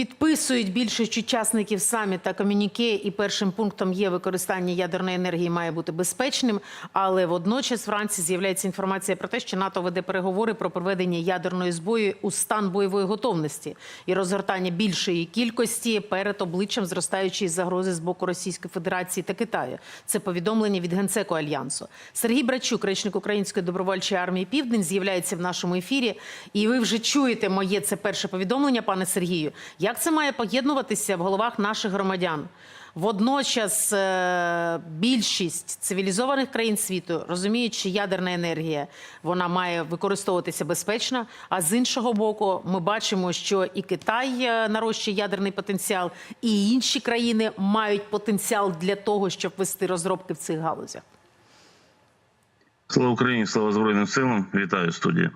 Підписують більшість учасників саміта комюніке, і першим пунктом є використання ядерної енергії має бути безпечним. Але водночас вранці з'являється інформація про те, що НАТО веде переговори про проведення ядерної зброї у стан бойової готовності і розгортання більшої кількості перед обличчям зростаючої загрози з боку Російської Федерації та Китаю. Це повідомлення від генсеку альянсу. Сергій Брачук, речник Української добровольчої армії Південь, з'являється в нашому ефірі. І ви вже чуєте моє це перше повідомлення, пане Сергію. Як це має поєднуватися в головах наших громадян? Водночас е, більшість цивілізованих країн світу розуміють, що ядерна енергія вона має використовуватися безпечно. А з іншого боку, ми бачимо, що і Китай е, нарощує ядерний потенціал, і інші країни мають потенціал для того, щоб вести розробки в цих галузях. Слава Україні, слава Збройним силам. Вітаю студія.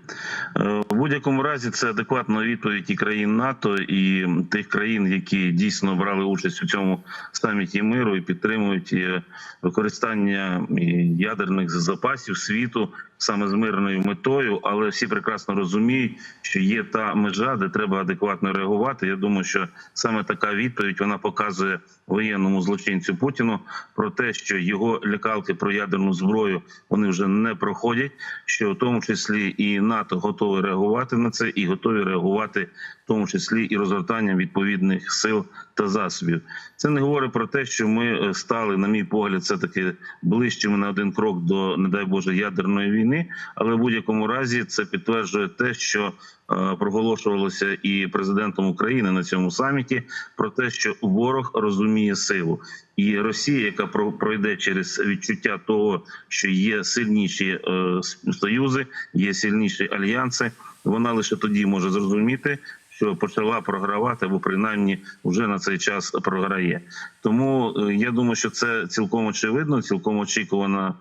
Е, В будь-якому разі це адекватна відповідь і країн НАТО, і тих країн, які дійсно брали участь у цьому саміті миру і підтримують е, використання ядерних запасів світу саме з мирною метою. Але всі прекрасно розуміють, що є та межа, де треба адекватно реагувати. Я думаю, що саме така відповідь вона показує воєнному злочинцю Путіну про те, що його лякалки про ядерну зброю вони вже не проходять. Що в тому числі і НАТО готові реагувати на це, і готові реагувати в тому числі і розгортанням відповідних сил та засобів. Це не говорить про те, що ми е, стали, на мій погляд, все таки ближчими на один крок до, не дай Боже, ядерної війни. Але в будь-якому разі це підтверджує те, що е, проголошувалося і президентом України на цьому саміті про те, що ворог розуміє силу, і Росія, яка про- пройде через відчуття того, що є сильніші е, союзи, є сильніші альянси, вона лише тоді може зрозуміти. Що почала програвати, або принаймні вже на цей час програє. Тому е, я думаю, що це цілком очевидно, цілком очікувана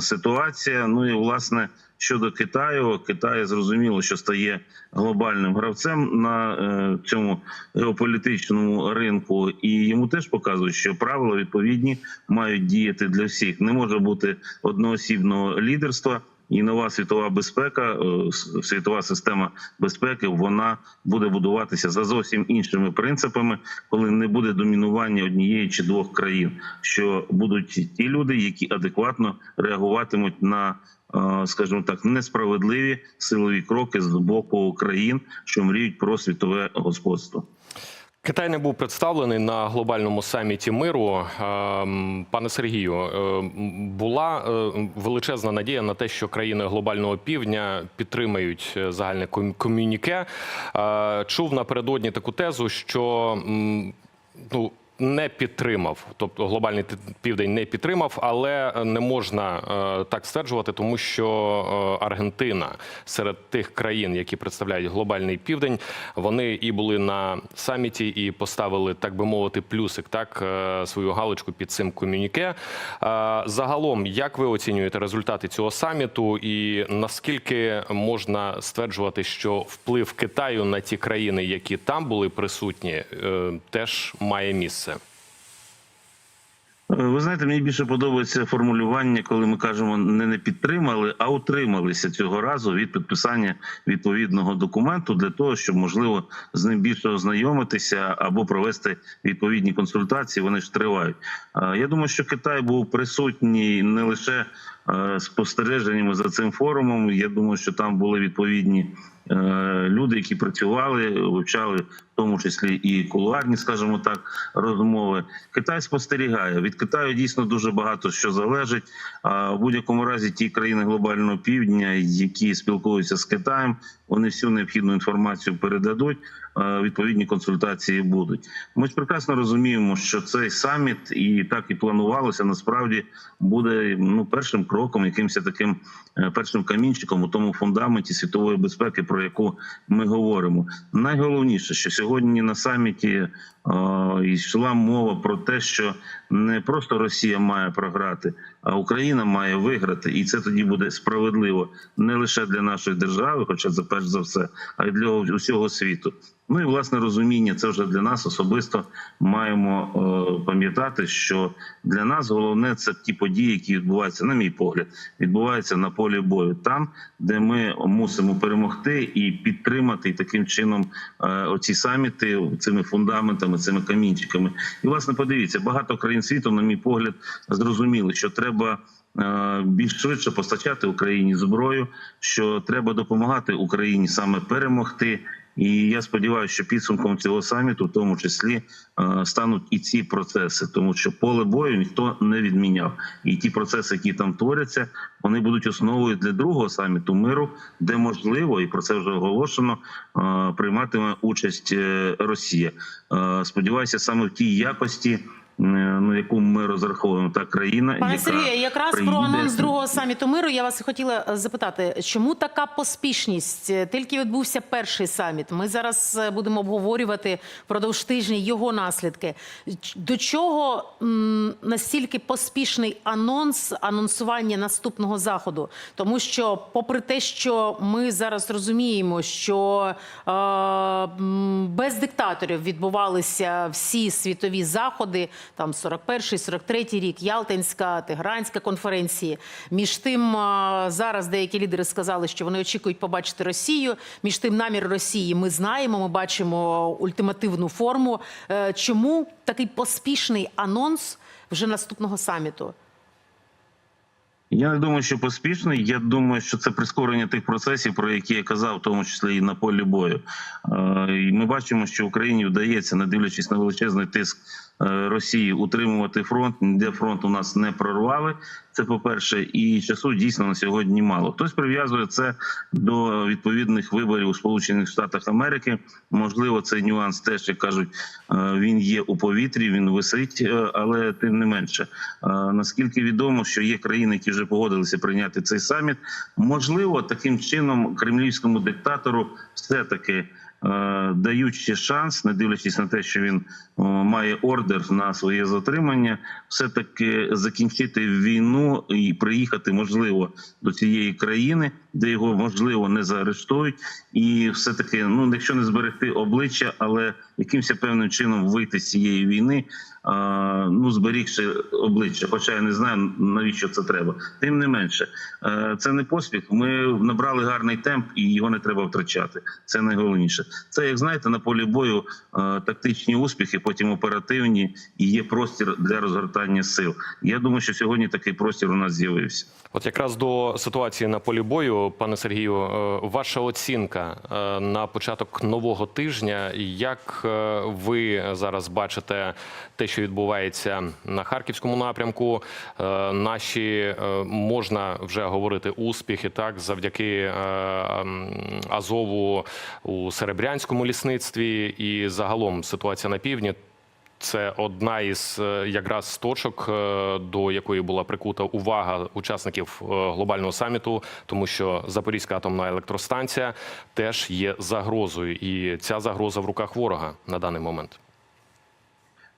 ситуація. Ну і власне щодо Китаю, Китай зрозуміло, що стає глобальним гравцем на е, цьому геополітичному ринку, і йому теж показують, що правила відповідні мають діяти для всіх. Не може бути одноосібного лідерства. І нова світова безпека, е, світова система безпеки, вона буде будуватися за зовсім іншими принципами, коли не буде домінування однієї чи двох країн, що будуть ті люди, які адекватно реагуватимуть на, е, скажімо так, несправедливі силові кроки з боку країн, що мріють про світове господство. Китай не був представлений на глобальному саміті миру. Ем, Пане Сергію, е, була е, величезна надія на те, що країни глобального півдня підтримають е, загальне ком- комюніке. Чув напередодні таку тезу, що ну. Не підтримав, тобто глобальний південь не підтримав, але не можна е, так стверджувати, тому що е, Аргентина серед тих країн, які представляють глобальний південь, вони і були на саміті, і поставили, так би мовити, плюсик, так е, свою галочку під цим комюніке. Е, Загалом, як ви оцінюєте результати цього саміту, і наскільки можна стверджувати, що вплив Китаю на ті країни, які там були присутні, е, теж має місце? Е, Ви знаєте, мені більше подобається формулювання, коли ми кажемо не не підтримали, а утрималися цього разу від підписання відповідного документу для того, щоб можливо з ним більше ознайомитися або провести відповідні консультації. Вони ж тривають. Е, Я думаю, що Китай був присутній не лише спостереженнями за цим форумом. Я думаю, що там були відповідні е, люди, які працювали, вивчали в тому числі і кулуарні, скажімо так, розмови. Китай спостерігає. Від Китаю дійсно дуже багато що залежить. А в будь-якому разі ті країни глобального півдня, які спілкуються з Китаєм, вони всю необхідну інформацію передадуть. Е, Відповідні консультації будуть. Ми ж прекрасно розуміємо, що цей саміт і так і планувалося. Насправді буде ну першим кроком, якимось таким е, першим камінчиком у тому фундаменті світової безпеки, про яку ми говоримо. Найголовніше, що сьогодні на саміті е, йшла мова про те, що не просто Росія має програти, А Україна має виграти, і це тоді буде справедливо не лише для нашої держави, хоча це перш за все, а й для усього світу. Ну і власне розуміння, це вже для нас особисто маємо е, пам'ятати, що для нас головне це ті події, які відбуваються, на мій погляд, відбуваються на полі бою, там, де ми мусимо перемогти і підтримати і таким чином е, оці саміти цими фундаментами, цими камінчиками. І власне подивіться, багато країн світу, на мій погляд, зрозуміли, що треба. Е, Більш швидше постачати Україні зброю, що треба допомагати Україні саме перемогти, і я сподіваюся, що підсумком цього саміту, в тому числі, е, стануть і ці процеси, тому що поле бою ніхто не відміняв. І ті процеси, які там творяться, вони будуть основою для другого саміту миру, де можливо, і про це вже оголошено, е, прийматиме участь Росія. Сподіваюся, саме в тій якості. Е, Ну, яку ми розраховуємо та країна, Пане яка Сергію, якраз приїде- про анонс другого саміту миру я вас хотіла е, запитати, чому така поспішність? Е, Тільки відбувся перший саміт. Ми зараз будемо обговорювати впродовж тижня його наслідки. До чого настільки поспішний анонс анонсування наступного заходу? Тому що, попри те, що ми зараз розуміємо, що е, без диктаторів відбувалися всі світові заходи, там 41-й, 43-й рік, Ялтинська, Тегеранська конференції. Між тим, зараз деякі лідери сказали, що вони очікують побачити Росію. Між тим, намір Росії ми знаємо, ми бачимо ультимативну форму. Е, Чому такий поспішний анонс вже наступного саміту? Я не думаю, що поспішний. Я думаю, що це прискорення тих процесів, про які я казав, в тому числі і на полі бою. Е, ми бачимо, що Україні вдається, не дивлячись на величезний тиск Росії, утримувати фронт. Ніде фронт у нас не прорвали. Це по перше, і часу дійсно на сьогодні мало. Хтось прив'язує це до відповідних виборів у Сполучених Штатах Америки. Можливо, цей нюанс теж як кажуть, е, він є у повітрі, він висить, е, але тим не менше, Е, наскільки відомо, що є країни, які вже погодилися прийняти цей саміт. Можливо, таким чином кремлівському диктатору все таки. Е, ще шанс, не дивлячись на те, що він має ордер на своє затримання, все таки закінчити війну і приїхати можливо до цієї країни, де його можливо не заарештують, і все таки, ну якщо не зберегти обличчя, але якимось певним чином вийти з цієї війни, ну зберігши обличчя. Хоча я не знаю навіщо це треба. Тим не менше, е, це не поспіх. Ми набрали гарний темп, і його не треба втрачати. Це найголовніше. Це як знаєте, на полі бою е, тактичні успіхи, потім оперативні, і є простір для розгортання сил. Я думаю, що сьогодні такий простір у нас з'явився. От якраз до ситуації на полі бою, пане Сергію, е, ваша оцінка е, на початок нового тижня. Як е, ви зараз бачите те, що відбувається на харківському напрямку? Наші можна вже говорити успіхи, так завдяки Азову у Серебрянському лісництві і загалом ситуація на півдні. Це одна із е, якраз точок, е, до якої була прикута увага учасників е, глобального саміту, тому що Запорізька атомна електростанція теж є загрозою, і ця загроза в руках ворога на даний момент.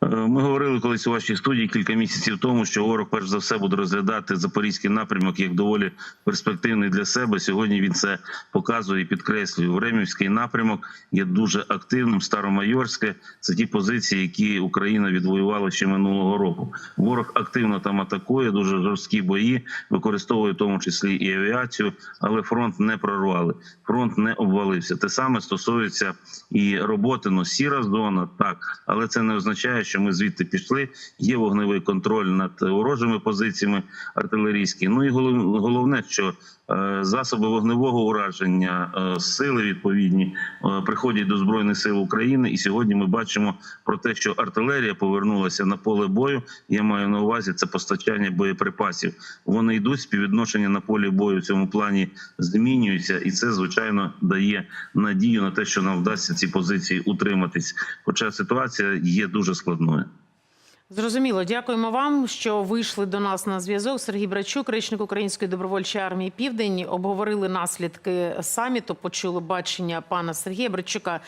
Е, Ми говорили колись у вашій студії кілька місяців тому, що ворог перш за все буде розглядати запорізький напрямок як доволі перспективний для себе. Сьогодні він це показує і підкреслює. Времівський напрямок є дуже активним. Старомайорське це ті позиції, які Україна відвоювала ще минулого року. Ворог активно там атакує, дуже жорсткі бої, використовує в тому числі і авіацію, але фронт не прорвали. Фронт не обвалився. Те саме стосується і роботи. Ну, сіра зона, так, але це не означає, що ми звідти пішли. Є вогневий контроль над ворожими позиціями артилерійські. Ну і головне, що е, засоби вогневого ураження, е, сили відповідні е, приходять до збройних сил України. І сьогодні ми бачимо про те, що артилерія повернулася на поле бою. Я маю на увазі це постачання боєприпасів. Вони йдуть співвідношення на полі бою в цьому плані змінюються, і це звичайно дає надію на те, що нам вдасться ці позиції утриматись. Хоча ситуація є дуже складною. Зрозуміло, дякуємо вам, що вийшли до нас на зв'язок. Сергій Брачук, речник Української добровольчої армії Південь, обговорили наслідки саміту. Почули бачення пана Сергія Брачука.